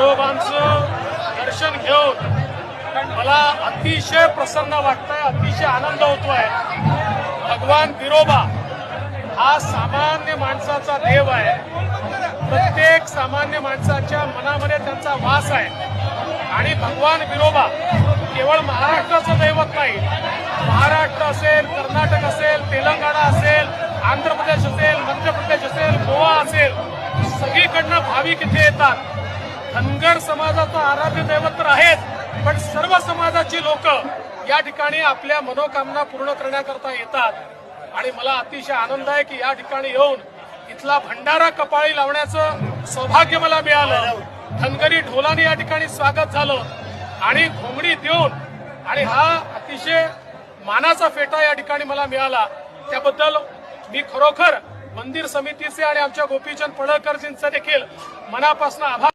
आजोबांचं दर्शन घेऊन मला अतिशय प्रसन्न वाटतंय अतिशय आनंद होतोय. भगवान विरोबा हा सामान्य माणसाचा देव आहे. प्रत्येक सामान्य माणसाच्या मनामध्ये त्यांचा वास आहे. आणि भगवान विरोबा केवळ महाराष्ट्राचं दैवत नाही. महाराष्ट्र असेल कर्नाटक असेल तेलंगणा असेल आंध्र प्रदेश असेल मध्य प्रदेश असेल गोवा असेल सगळीकडनं भाविक इथे येतात. धनगर समाजाचं आराध्य दैवत तर आहेच पण सर्व समाजाची लोक या ठिकाणी आपल्या मनोकामना पूर्ण करण्याकरता येतात. आणि मला अतिशय आनंद आहे की या ठिकाणी येऊन इथला भंडारा कपाळी लावण्याचं सौभाग्य मला मिळालं. धनगरी ढोलाने या ठिकाणी स्वागत झालं आणि घोंगडी देऊन आणि हा अतिशय मानाचा फेटा या ठिकाणी मला मिळाला. त्याबद्दल मी खरोखर मंदिर समितीचे आणि आमच्या गोपीचंद पडळकरजींचा देखील मनापासून आभार